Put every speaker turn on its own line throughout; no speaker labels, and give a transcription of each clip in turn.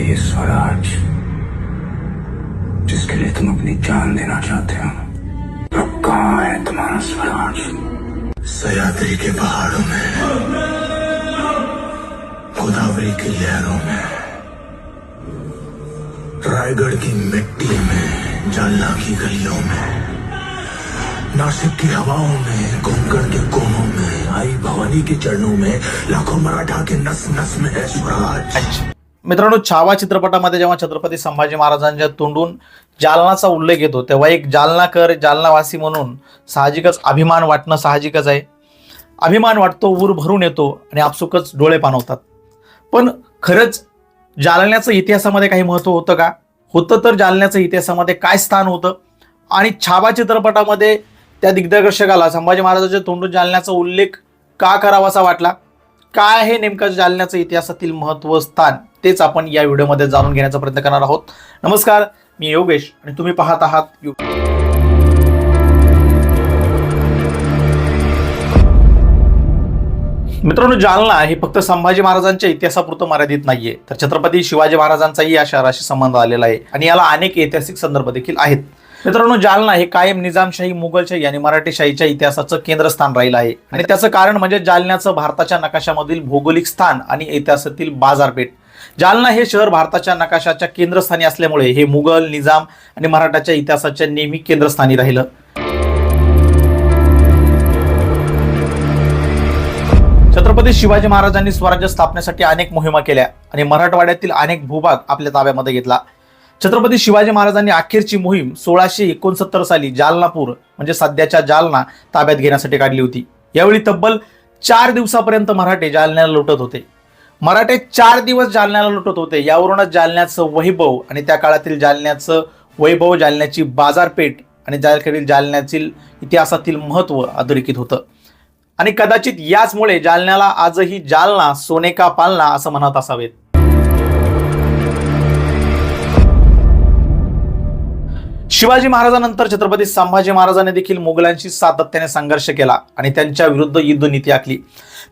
है ये स्वराज, जिसके लिए तुम अपनी जान देना चाहते हो। अब कहाँ है तुम्हारा स्वराज? सयाद्री के पहाड़ों में, गोदावरी की लहरों में, रायगढ़ की मिट्टी में, जालना की गलियों में, नासिक की हवाओं में कोंकण के कोनों में, आई भवानी के चरणों में, लाखों मराठा के नस नस में है स्वराज।
मित्रांनो छावा चित्रपटामध्ये जेव्हा छत्रपती संभाजी महाराजांच्या तोंडून जालनाचा उल्लेख येतो तेव्हा एक जालनाकर जालनावासी म्हणून साहजिकच अभिमान वाटणं साहजिकच आहे. अभिमान वाटतो ऊर भरून येतो आणि आपसुकच डोळे पाणवतात पण खरंच जालन्याचं इतिहासामध्ये काही महत्त्व होतं का? होतं तर जालन्याचं इतिहासामध्ये काय स्थान होतं? आणि छावा चित्रपटामध्ये त्या दिग्दर्शकाला संभाजी महाराजांच्या तोंडून जालन्याचा उल्लेख का करावासा वाटला? काय आहे नेमकं जालन्याचं इतिहासातील महत्त्व स्थान? तेच आपण या व्हिडिओमध्ये जाणून घेण्याचा प्रयत्न करणार आहोत. नमस्कार मी योगेश आणि तुम्ही पाहत आहात मित्रांनो जालना हे फक्त संभाजी महाराजांच्या इतिहासापुरतं मर्यादित नाहीये. तर छत्रपती शिवाजी महाराजांचाही या शहराशी संबंध आलेला आहे आणि याला अनेक ऐतिहासिक संदर्भ देखील आहेत. मित्रांनो जालना हे कायम निजामशाही मुघलशाही आणि मराठीशाहीच्या इतिहासाचं केंद्रस्थान राहिलं आहे. आणि त्याचं कारण म्हणजे जालन्याचं भारताच्या नकाशामधील भौगोलिक स्थान आणि इतिहासातील बाजारपेठ. जालना हे शहर भारताच्या नकाशाच्या केंद्रस्थानी असल्यामुळे हे मुघल निजाम आणि मराठाच्या इतिहासाच्या नेहमी केंद्रस्थानी राहिलं. छत्रपती शिवाजी महाराजांनी स्वराज्य स्थापनेसाठी अनेक मोहिमा केल्या आणि मराठवाड्यातील अनेक भूभाग आपल्या ताब्यामध्ये घेतला. छत्रपती शिवाजी महाराजांनी अखेरची मोहीम सोळाशे एकोणसत्तर साली जालनापूर म्हणजे सध्याच्या जालना ताब्यात घेण्यासाठी काढली होती. यावेळी तब्बल चार दिवसापर्यंत मराठे जालन्याला लुटत होते. मराठे चार दिवस जालन्याला लुटत होते. यावरूनच जालन्याचं वैभव आणि त्या काळातील जालन्याचं वैभव जालन्याची बाजारपेठ आणि जालखेडील जालन्यातील इतिहासातील महत्त्व अधोरेखित होतं. आणि कदाचित याचमुळे जालन्याला आजही जालना सोनेका पालना असं म्हणत असावेत. शिवाजी महाराजांनंतर छत्रपती संभाजी महाराजांनी देखील मुघलांशी सातत्याने संघर्ष केला आणि त्यांच्या विरुद्ध युद्धनीती आखली.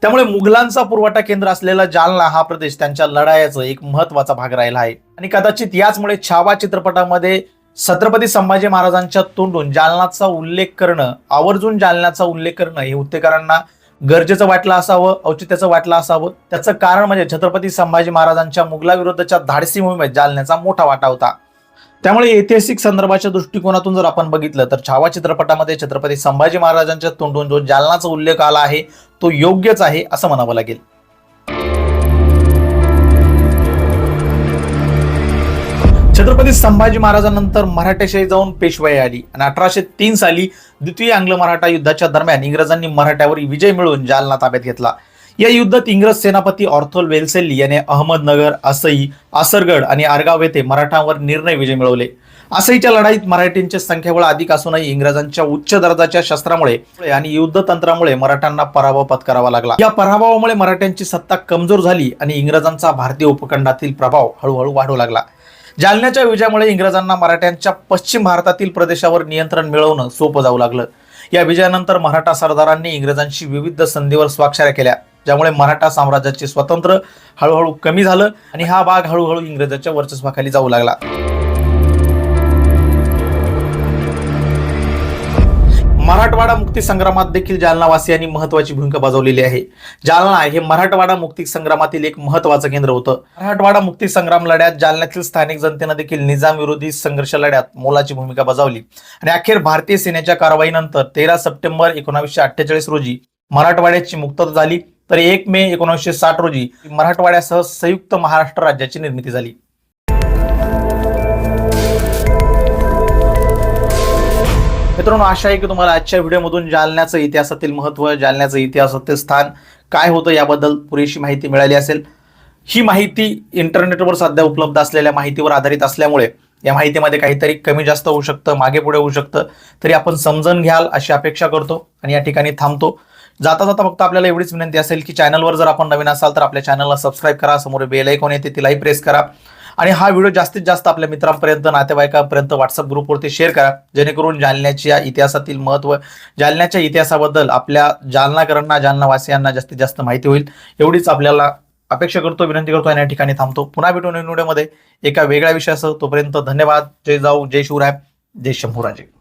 त्यामुळे मुघलांचा पुरवठा केंद्र असलेला जालना हा प्रदेश त्यांच्या लढायाचा एक महत्त्वाचा भाग राहिला आहे. आणि कदाचित याचमुळे छावा चित्रपटामध्ये छत्रपती संभाजी महाराजांच्या तोंडून जालनाचा उल्लेख करणं आवर्जून जालन्याचा उल्लेख करणं हे उत्तेकरांना गरजेचं वाटलं असावं औचित्याचं वाटलं असावं. त्याचं कारण म्हणजे छत्रपती संभाजी महाराजांच्या मुघलाविरुद्धच्या धाडसी मोहिमेत जालन्याचा मोठा वाटा होता. त्यामुळे ऐतिहासिक संदर्भाच्या दृष्टिकोनातून जर आपण बघितलं तर छावा चित्रपटामध्ये छत्रपती संभाजी महाराजांच्या तोंडून जो जालनाचा उल्लेख आला आहे तो योग्यच आहे असं म्हणावं लागेल. छत्रपती संभाजी महाराजांनंतर मराठेशाही जाऊन पेशवाई आली. आणि अठराशे तीन साली द्वितीय आंग्ल मराठा युद्धाच्या दरम्यान इंग्रजांनी मराठ्यावर विजय मिळवून जालना ताब्यात घेतला. या युद्धात इंग्रज सेनापती ऑर्थोल वेलसेल्ली याने अहमदनगर असई आसरगड आणि आरगाव येथे मराठांवर निर्णय विजय मिळवले. असईच्या लढाईत मराठींचे संख्याबळ अधिक असूनही इंग्रजांच्या उच्च दर्जाच्या शस्त्रामुळे आणि युद्ध तंत्रामुळे मराठ्यांना पराभव पत्करावा लागला. या पराभवामुळे मराठ्यांची सत्ता कमजोर झाली आणि इंग्रजांचा भारतीय उपखंडातील प्रभाव हळूहळू वाढू लागला. जालन्याच्या विजयामुळे इंग्रजांना मराठ्यांच्या पश्चिम भारतातील प्रदेशावर नियंत्रण मिळवणं सोपं जाऊ लागलं. या विजयानंतर मराठा सरदारांनी इंग्रजांशी विविध संधीवर स्वाक्षऱ्या केल्या. ज्यामुळे मराठा साम्राज्याचे स्वतंत्र हळूहळू कमी झालं आणि हा भाग हळूहळू इंग्रजांच्या वर्चस्वाखाली जाऊ लागला. मराठवाडा मुक्ती संग्रामात देखील जालनावासियांनी महत्वाची भूमिका बजावलेली आहे. जालना हे मराठवाडा मुक्ती संग्रामातील एक महत्वाचं केंद्र होतं. मराठवाडा मुक्ती संग्राम लढ्यात जालन्यातील स्थानिक जनतेनं देखील निजाम विरोधी संघर्ष लढ्यात मोलाची भूमिका बजावली. आणि अखेर भारतीय सेनेच्या कारवाईनंतर तेरा सप्टेंबर एकोणीसशे अठ्ठेचाळीस रोजी मराठवाड्याची मुक्तता झाली. तर एक मे एकोणीसशे साठ रोजी मराठवाड्यासह संयुक्त महाराष्ट्र राज्याची निर्मिती झाली. मित्रांनो आशा आहे की तुम्हाला आजच्या व्हिडिओमधून जालन्याचं इतिहासातील महत्त्व जालन्याचं इतिहासातील स्थान काय होतं याबद्दल पुरेशी माहिती मिळाली असेल. ही माहिती इंटरनेटवर सध्या उपलब्ध असलेल्या माहितीवर आधारित असल्यामुळे या माहितीमध्ये काहीतरी कमी जास्त होऊ शकतं मागे पुढे होऊ शकतं. तरी आपण समजून घ्याल अशी अपेक्षा करतो आणि या ठिकाणी थांबतो. जाता जाता फक्त आपल्याला एवढीच विनंती असेल की चॅनलवर जर आपण नवीन असाल तर आपल्या चॅनलला सबस्क्राईब करा समोर बेल ऐकून येते तिलाही प्रेस करा. आणि हा व्हिडिओ जास्तीत जास्त आपल्या मित्रांपर्यंत नातेवाईकांपर्यंत व्हॉट्सअप ग्रुपवरती शेअर करा. जेणेकरून जालन्याच्या इतिहासातील महत्त्व जालन्याच्या इतिहासाबद्दल आपल्या जालनाकरांना जालनावासियांना जास्तीत जास्त माहिती होईल. एवढीच आपल्याला अपेक्षा करतो विनंती करतो. आणि या ठिकाणी थांबतो. पुन्हा भेटून व्हिडिओमध्ये एका वेगळ्या विषयासह तोपर्यंत धन्यवाद. जय जाऊ जय शिवराय जय शंभूराजे.